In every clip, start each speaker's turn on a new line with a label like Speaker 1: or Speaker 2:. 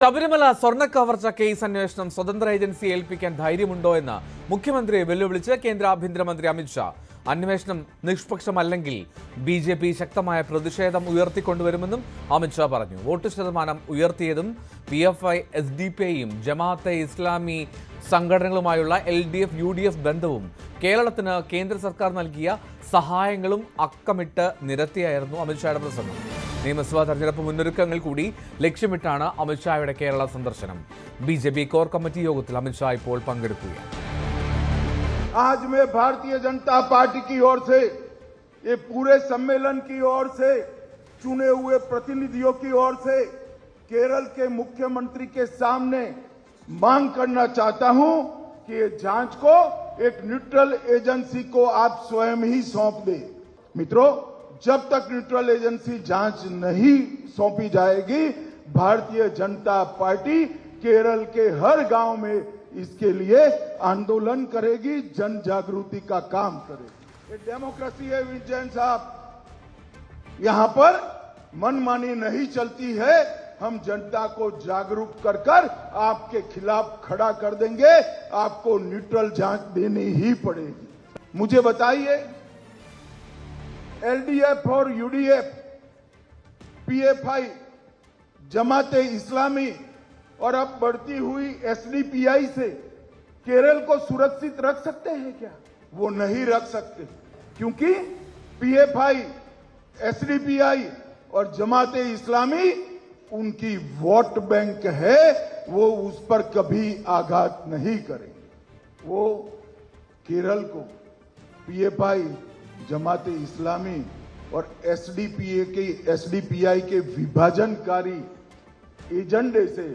Speaker 1: ശബരിമല സ്വർണ കവർച്ച കേസ് അന്വേഷണം സ്വതന്ത്ര ഏജൻസി ഏൽപ്പിക്കാൻ ധൈര്യമുണ്ടോ എന്ന് മുഖ്യമന്ത്രിയെ വെല്ലുവിളിച്ച് കേന്ദ്ര ആഭ്യന്തരമന്ത്രി അമിത്ഷാ അന്വേഷണം നിഷ്പക്ഷമല്ലെങ്കിൽ ബി ജെ പി ശക്തമായ പ്രതിഷേധം ഉയർത്തിക്കൊണ്ടുവരുമെന്നും അമിത്ഷാ പറഞ്ഞു. വോട്ട് ശതമാനം ഉയർത്തിയതും P F I S D P ഐയും Jamaat-e Islami സംഘടനകളുമായുള്ള L D F U D F ബന്ധവും കേരളത്തിന് കേന്ദ്ര സർക്കാർ നൽകിയ സഹായങ്ങളും അക്കമിട്ട് നിരത്തിയായിരുന്നു അമിത്ഷായുടെ പ്രസംഗം. നിയമസഭാ തെരഞ്ഞെടുപ്പ് മുന്നൊരുക്കങ്ങൾ കൂടി ലക്ഷ്യമിട്ടാണ് അമിത്ഷായുടെ കേരള സന്ദർശനം. B J P core committee യോഗത്തിൽ അമിത്ഷാ ഇപ്പോൾ
Speaker 2: आज मैं भारतीय जनता पार्टी की ओर से ये पूरे सम्मेलन की ओर से चुने हुए प्रतिनिधियों की ओर से केरल के मुख्यमंत्री के सामने मांग करना चाहता हूँ कि ये जाँच को एक न्यूट्रल एजेंसी को आप स्वयं ही सौंप दें मित्रों जब तक न्यूट्रल एजेंसी जाँच नहीं सौंपी जाएगी, भारतीय जनता पार्टी केरल के हर गाँव में इसके लिए आंदोलन करेगी जन जागृति का काम करेगी। डेमोक्रेसी है, विजयन साहब। यहाँ पर मनमानी नहीं चलती है। हम जनता को जागरूक कर कर आपके खिलाफ खड़ा कर देंगे। आपको न्यूट्रल जाँच देनी ही पड़ेगी। मुझे बताइए एलडीएफ और यूडीएफ पीएफआई जमाते इस्लामी, और अब बढ़ती हुई एसडीपीआई से केरल को सुरक्षित रख सकते हैं क्या? वो नहीं रख सकते, क्योंकि पीएफआई एसडीपीआई और जमाते इस्लामी, उनकी वोट बैंक है, वो उस पर कभी आघात नहीं करेंगे। वो केरल को पीएफआई जमाते इस्लामी और एसडीपीए के, एसडीपीआई के विभाजनकारी एजेंडे से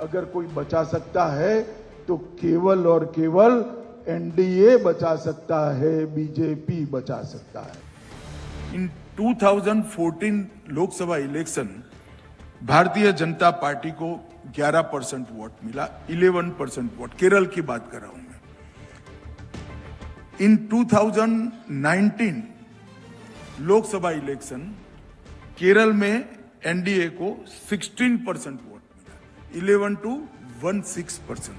Speaker 2: अगर कोई बचा सकता है तो केवल और केवल एनडीए बचा सकता है, बीजेपी बचा सकता है।
Speaker 3: इन 2014 लोकसभा इलेक्शन, भारतीय जनता पार्टी को 11 परसेंट वोट मिला 11 परसेंट वोट। केरल की बात कर रहा हूँ इन 2019 लोकसभा इलेक्शन केरल में एनडीए को 16 परसेंट वोट मिला 11 टू 16 परसेंट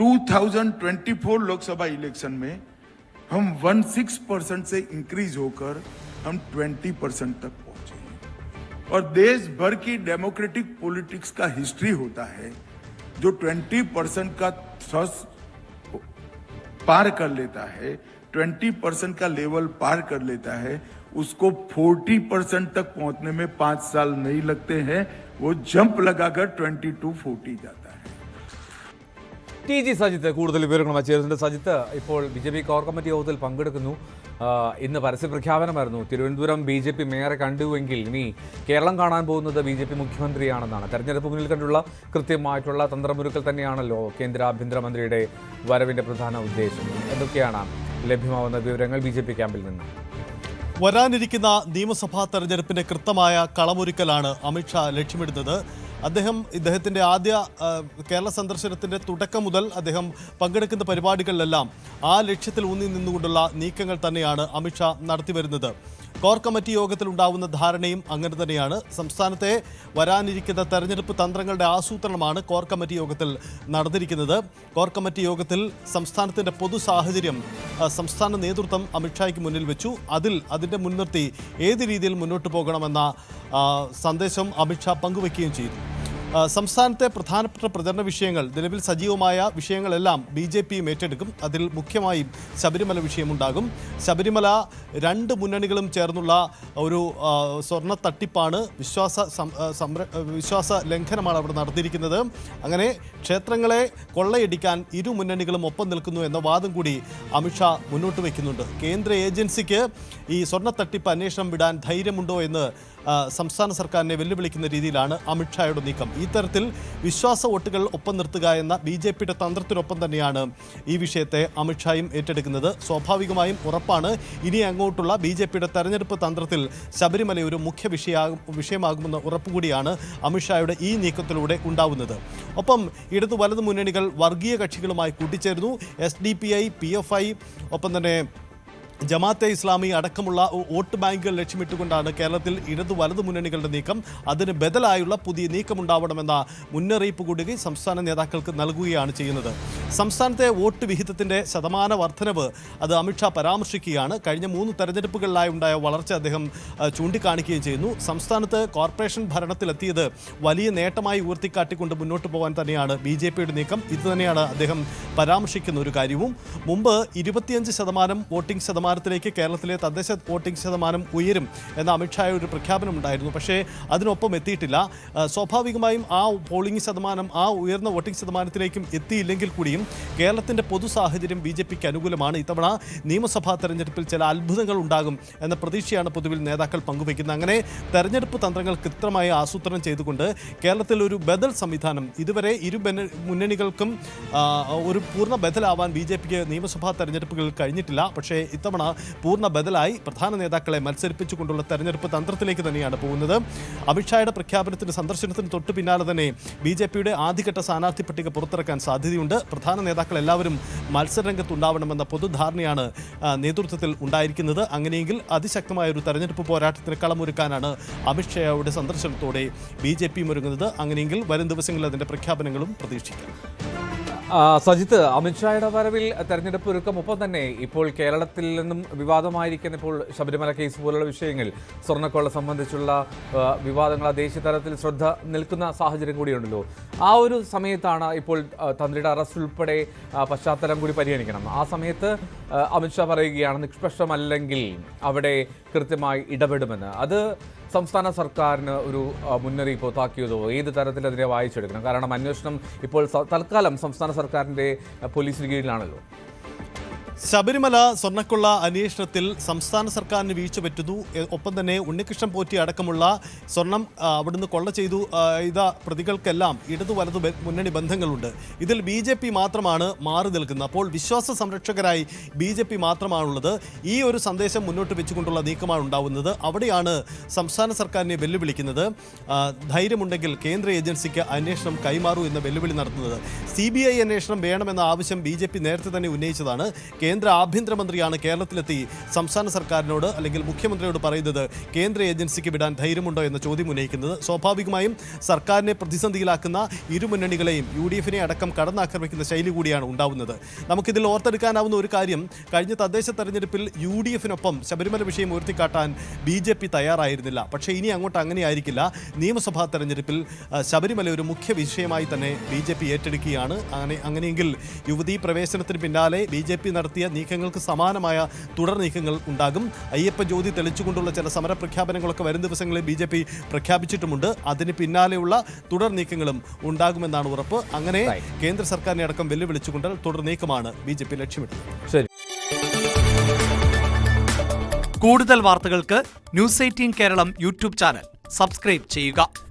Speaker 3: 2024 लोकसभा इलेक्शन में हम 16 परसेंट से इंक्रीज होकर हम 20 परसेंट तक पहुँचे और देश भर की डेमोक्रेटिक पॉलिटिक्स का हिस्ट्री होता है, जो 20 परसेंट का थ्रस पार कर लेता है 20 परसेंट का लेवल पार कर लेता है उसको 40 परसेंट तक पहुंचने में पांच साल नहीं लगते हैं वो जंप लगाकर 20 टू 40 जाता है
Speaker 1: ടി ജി സജിത്ത് കൂടുതൽ വിവരങ്ങളുമായി ചേരുന്നുണ്ട് സജിത്ത് ഇപ്പോൾ B J P core committee യോഗത്തിൽ പങ്കെടുക്കുന്നു ആ, ഇന്ന് പരസ്യ പ്രഖ്യാപനമായിരുന്നു തിരുവനന്തപുരം ബി ജെ പി മേയറെ കണ്ടുവെങ്കിൽ ഇനി കേരളം കാണാൻ പോകുന്നത് ബി ജെ പി മുഖ്യമന്ത്രിയാണെന്നാണ്. തെരഞ്ഞെടുപ്പ് മുന്നിൽ കണ്ടുള്ള കൃത്യമായിട്ടുള്ള തന്ത്രമൊരുക്കൽ തന്നെയാണല്ലോ കേന്ദ്ര ആഭ്യന്തരമന്ത്രിയുടെ വരവിന്റെ പ്രധാന ഉദ്ദേശം. എന്തൊക്കെയാണ് ലഭ്യമാവുന്ന വിവരങ്ങൾ ബി ജെ പി ക്യാമ്പിൽ നിന്ന്?
Speaker 4: വരാനിരിക്കുന്ന നിയമസഭാ തെരഞ്ഞെടുപ്പിന്റെ കൃത്യമായ കളമൊരുക്കലാണ് അമിത്ഷാ ലക്ഷ്യമിടുന്നത്. അദ്ദേഹം ഇദ്ദേഹത്തിന്റെ ആദ്യ കേരള സന്ദർശനത്തിന്റെ തുടക്കം മുതൽ അദ്ദേഹം പങ്കെടുക്കുന്ന പരിപാടികളിലെല്ലാം ആ ലക്ഷ്യത്തിൽ ഊന്നി നിന്നുകൊണ്ടുള്ള നീക്കങ്ങൾ തന്നെയാണ് അമിത്ഷാ നടത്തിവരുന്നത്. കോർ കമ്മിറ്റി യോഗത്തിൽ ഉണ്ടാവുന്ന ധാരണയും അങ്ങനെ തന്നെയാണ്. സംസ്ഥാനത്തെ വരാനിരിക്കുന്ന തെരഞ്ഞെടുപ്പ് തന്ത്രങ്ങളുടെ ആസൂത്രണമാണ് കോർ കമ്മിറ്റി യോഗത്തിൽ നടന്നിരിക്കുന്നത്. കോർ കമ്മിറ്റി യോഗത്തിൽ സംസ്ഥാനത്തിന്റെ പൊതു സാഹചര്യം സംസ്ഥാന നേതൃത്വം അമിത്ഷായ്ക്ക് മുന്നിൽ വെച്ചു. അതിൽ അതിന്റെ മുൻനിർത്തി ഏത് രീതിയിൽ മുന്നോട്ട് പോകണമെന്ന സന്ദേശം അമിത്ഷാ പങ്കുവയ്ക്കുകയും ചെയ്തു. സംസ്ഥാനത്തെ പ്രധാനപ്പെട്ട പ്രചരണ വിഷയങ്ങൾ നിലവിൽ സജീവമായ വിഷയങ്ങളെല്ലാം ബി ജെ പിയും ഏറ്റെടുക്കും. അതിൽ മുഖ്യമായും ശബരിമല വിഷയമുണ്ടാകും. ശബരിമല രണ്ട് മുന്നണികളും ചേർന്നുള്ള ഒരു സ്വർണ തട്ടിപ്പാണ് വിശ്വാസ വിശ്വാസ ലംഘനമാണ് അവിടെ നടത്തിയിരിക്കുന്നത്. അങ്ങനെ ക്ഷേത്രങ്ങളെ കൊള്ളയടിക്കാൻ ഇരു മുന്നണികളും ഒപ്പം നിൽക്കുന്നു എന്ന വാദം കൂടി അമിത്ഷാ മുന്നോട്ട് വയ്ക്കുന്നുണ്ട്. കേന്ദ്ര ഏജൻസിക്ക് ഈ സ്വർണ തട്ടിപ്പ് അന്വേഷണം വിടാൻ ധൈര്യമുണ്ടോ എന്ന് സംസ്ഥാന സർക്കാരിനെ വെല്ലുവിളിക്കുന്ന രീതിയിലാണ് അമിത്ഷായുടെ നീക്കം. ഈ തരത്തിൽ വിശ്വാസ വോട്ടുകൾ ഒപ്പം നിർത്തുക എന്ന ബി ജെ പിയുടെ തന്ത്രത്തിനൊപ്പം തന്നെയാണ് ഈ വിഷയത്തെ അമിത്ഷായും ഏറ്റെടുക്കുന്നത്. സ്വാഭാവികമായും ഉറപ്പാണ് ഇനി അങ്ങോട്ടുള്ള ബി ജെ പിയുടെ തെരഞ്ഞെടുപ്പ് തന്ത്രത്തിൽ ശബരിമല ഒരു മുഖ്യ വിഷയമാകും വിഷയമാകുമെന്ന ഉറപ്പുകൂടിയാണ് അമിത്ഷായുടെ ഈ നീക്കത്തിലൂടെ ഉണ്ടാവുന്നത്. ഒപ്പം ഇടതു വലതു മുന്നണികൾ വർഗീയ കക്ഷികളുമായി കൂട്ടിച്ചേരുന്നു. S D P I P F I ഒപ്പം തന്നെ ജമാഅത്തെ ഇസ്ലാമി അടക്കമുള്ള വോട്ട് ബാങ്കുകൾ ലക്ഷ്യമിട്ടുകൊണ്ടാണ് കേരളത്തിൽ ഇടതു വലതു മുന്നണികളുടെ നീക്കം. അതിന് ബദലായുള്ള പുതിയ നീക്കമുണ്ടാവണമെന്ന മുന്നറിയിപ്പ് കൂടി സംസ്ഥാന നേതാക്കൾക്ക് നൽകുകയാണ് ചെയ്യുന്നത്. സംസ്ഥാനത്തെ വോട്ട് വിഹിതത്തിന്റെ ശതമാന വർധനവ് അത് അമിത്ഷാ പരാമർശിക്കുകയാണ്. കഴിഞ്ഞ മൂന്ന് തെരഞ്ഞെടുപ്പുകളിലായി ഉണ്ടായ വളർച്ച അദ്ദേഹം ചൂണ്ടിക്കാണിക്കുകയും ചെയ്യുന്നു. സംസ്ഥാനത്ത് കോർപ്പറേഷൻ ഭരണത്തിലെത്തിയത് വലിയ നേട്ടമായി ഉയർത്തിക്കാട്ടിക്കൊണ്ട് മുന്നോട്ട് പോകാൻ തന്നെയാണ് ബി ജെ പിയുടെ നീക്കം. ഇതുതന്നെയാണ് അദ്ദേഹം പരാമർശിക്കുന്ന ഒരു കാര്യവും. മുമ്പ് ഇരുപത്തിയഞ്ച് ശതമാനം വോട്ടിംഗ് ശതമാനത്തിലേക്ക് കേരളത്തിലെ തദ്ദേശ വോട്ടിംഗ് ശതമാനം ഉയരും എന്ന അമിത്ഷായ ഒരു പ്രഖ്യാപനം ഉണ്ടായിരുന്നു. പക്ഷേ അതിനൊപ്പം എത്തിയിട്ടില്ല. സ്വാഭാവികമായും ആ പോളിംഗ് ശതമാനം ആ ഉയർന്ന വോട്ടിംഗ് ശതമാനത്തിലേക്കും എത്തിയില്ലെങ്കിൽ കൂടിയും കേരളത്തിന്റെ പൊതു സാഹചര്യം ബി ജെ പിക്ക് അനുകൂലമാണ്. ഇത്തവണ നിയമസഭാ തെരഞ്ഞെടുപ്പിൽ ചില അത്ഭുതങ്ങൾ ഉണ്ടാകും എന്ന പ്രതീക്ഷയാണ് പൊതുവിൽ നേതാക്കൾ പങ്കുവയ്ക്കുന്നത്. അങ്ങനെ തെരഞ്ഞെടുപ്പ് തന്ത്രങ്ങൾ കൃത്യമായി ആസൂത്രണം ചെയ്തുകൊണ്ട് കേരളത്തിൽ ഒരു ബദൽ സംവിധാനം ഇതുവരെ ഇരു മുന്നണികൾക്കും ഒരു പൂർണ ബദലാവാൻ ബി ജെ പിക്ക് നിയമസഭാ തെരഞ്ഞെടുപ്പുകളിൽ കഴിഞ്ഞിട്ടില്ല. പക്ഷേ ഇത്തവണ പൂർണ ബദലായി പ്രധാന നേതാക്കളെ മത്സരിപ്പിച്ചുകൊണ്ടുള്ള തെരഞ്ഞെടുപ്പ് തന്ത്രത്തിലേക്ക് തന്നെയാണ് പോകുന്നത്. അമിത്ഷായുടെ പ്രഖ്യാപനത്തിന് സന്ദർശനത്തിന് തൊട്ടു പിന്നാലെ തന്നെ ബി ജെ പിയുടെ ആദ്യഘട്ട സ്ഥാനാർത്ഥി പട്ടിക പുറത്തിറക്കാൻ സാധ്യതയുണ്ട്. പ്രധാന നേതാക്കൾ എല്ലാവരും മത്സരരംഗത്തുണ്ടാവണമെന്ന പൊതുധാരണയാണ് നേതൃത്വത്തിൽ ഉണ്ടായിരിക്കുന്നത്. അങ്ങനെയെങ്കിൽ അതിശക്തമായ ഒരു തെരഞ്ഞെടുപ്പ് പോരാട്ടത്തിന് കളമൊരുക്കാനാണ് അമിത്ഷായുടെ സന്ദർശനത്തോടെ ബി ജെ പിയും ഒരുങ്ങുന്നത്. അങ്ങനെയെങ്കിൽ വരും ദിവസങ്ങളിൽ അതിന്റെ പ്രഖ്യാപനങ്ങളും പ്രതീക്ഷിക്കാം.
Speaker 1: സജിത്ത് അമിത്ഷായുടെ വരവിൽ തെരഞ്ഞെടുപ്പ് ഒരുക്കം ഒപ്പം തന്നെ ഇപ്പോൾ കേരളത്തിൽ നിന്നും വിവാദമായിരിക്കുന്ന ഇപ്പോൾ ശബരിമല കേസ് പോലുള്ള വിഷയങ്ങൾ സ്വർണക്കൊള്ള സംബന്ധിച്ചുള്ള വിവാദങ്ങൾ ദേശീയ തലത്തിൽ ശ്രദ്ധ നിൽക്കുന്ന സാഹചര്യം കൂടിയുണ്ടല്ലോ. ആ ഒരു സമയത്താണ് ഇപ്പോൾ തന്ത്രിയുടെ അറസ്റ്റ് ഉൾപ്പെടെ പശ്ചാത്തലം കൂടി പരിഗണിക്കണം. ആ സമയത്ത് അമിത്ഷാ പറയുകയാണ് നിഷ്പക്ഷമല്ലെങ്കിൽ അവിടെ കൃത്യമായി ഇടപെടുമെന്ന്. അത് സംസ്ഥാന സർക്കാരിന് ഒരു മുന്നറിയിപ്പ് താക്കിയതോ ഏത് തരത്തിൽ അതിനെ വായിച്ചെടുക്കണം? കാരണം അന്വേഷണം ഇപ്പോൾ തൽക്കാലം സംസ്ഥാന സർക്കാരിന്റെ പോലീസിന് കീഴിലാണല്ലോ.
Speaker 4: ശബരിമല സ്വർണക്കൊള്ള അന്വേഷണത്തിൽ സംസ്ഥാന സർക്കാരിന് വീഴ്ച പറ്റുന്നു. ഒപ്പം തന്നെ ഉണ്ണികൃഷ്ണൻ പോറ്റി അടക്കമുള്ള സ്വർണം അവിടുന്ന് കൊള്ള ചെയ്തു ഇത പ്രതികൾക്കെല്ലാം ഇടതു വലതു മുന്നണി ബന്ധങ്ങളുണ്ട്. ഇതിൽ ബി ജെ പി മാത്രമാണ് മാറി നിൽക്കുന്നത്. അപ്പോൾ വിശ്വാസ സംരക്ഷകരായി ബി ജെ പി മാത്രമാണുള്ളത്. ഈ ഒരു സന്ദേശം മുന്നോട്ട് വെച്ചുകൊണ്ടുള്ള നീക്കമാണ് ഉണ്ടാവുന്നത്. അവിടെയാണ് സംസ്ഥാന സർക്കാരിനെ വെല്ലുവിളിക്കുന്നത്. ധൈര്യമുണ്ടെങ്കിൽ കേന്ദ്ര ഏജൻസിക്ക് അന്വേഷണം കൈമാറൂ എന്ന വെല്ലുവിളി നടത്തുന്നത്. സി ബി ഐ അന്വേഷണം വേണമെന്ന ആവശ്യം ബി ജെ പി നേരത്തെ തന്നെ ഉന്നയിച്ചതാണ്. കേന്ദ്ര ആഭ്യന്തരമന്ത്രിയാണ് കേരളത്തിലെത്തി സംസ്ഥാന സർക്കാരിനോട് അല്ലെങ്കിൽ മുഖ്യമന്ത്രിയോട് പറയുന്നത് കേന്ദ്ര ഏജൻസിക്ക് വിടാൻ ധൈര്യമുണ്ടോ എന്ന ചോദ്യം ഉന്നയിക്കുന്നത്. സ്വാഭാവികമായും സർക്കാരിനെ പ്രതിസന്ധിയിലാക്കുന്ന ഇരുമുന്നണികളെയും യു ഡി എഫിനെ അടക്കം കടന്നാക്രമിക്കുന്ന ശൈലി കൂടിയാണ് ഉണ്ടാവുന്നത്. നമുക്കിതിൽ ഓർത്തെടുക്കാനാവുന്ന ഒരു കാര്യം കഴിഞ്ഞ തദ്ദേശ തെരഞ്ഞെടുപ്പിൽ യു ഡി എഫിനൊപ്പം ശബരിമല വിഷയം ഉയർത്തിക്കാട്ടാൻ ബി ജെ പി തയ്യാറായിരുന്നില്ല. പക്ഷേ ഇനി അങ്ങോട്ട് അങ്ങനെയായിരിക്കില്ല നിയമസഭാ തെരഞ്ഞെടുപ്പിൽ ശബരിമല ഒരു മുഖ്യ വിഷയമായി തന്നെ ബി ജെ പി ഏറ്റെടുക്കുകയാണ്. അങ്ങനെ അങ്ങനെയെങ്കിൽ യുവതീ പ്രവേശനത്തിന് പിന്നാലെ ബി ജെ പി നടത്തിയ നീക്കങ്ങൾക്ക് സമാനമായ തുടർ നീക്കങ്ങൾ ഉണ്ടാകും. അയ്യപ്പ ജ്യോതി തെളിച്ചുകൊണ്ടുള്ള ചില സമര പ്രഖ്യാപനങ്ങളൊക്കെ വരും ദിവസങ്ങളിൽ ബി ജെ പി പ്രഖ്യാപിച്ചിട്ടുമുണ്ട്. അതിന് പിന്നാലെയുള്ള തുടർ നീക്കങ്ങളും ഉണ്ടാകുമെന്നാണ് ഉറപ്പ്. അങ്ങനെ കേന്ദ്ര സർക്കാരിനെ അടക്കം വെല്ലുവിളിച്ചുകൊണ്ട് തുടർ നീക്കമാണ് ബി ജെ പി ലക്ഷ്യമിട്ടത്.
Speaker 1: ശരി.
Speaker 5: കൂടുതൽ വാർത്തകൾക്ക് news eighteen Keralam YouTube channel. Subscribe ചെയ്യുക.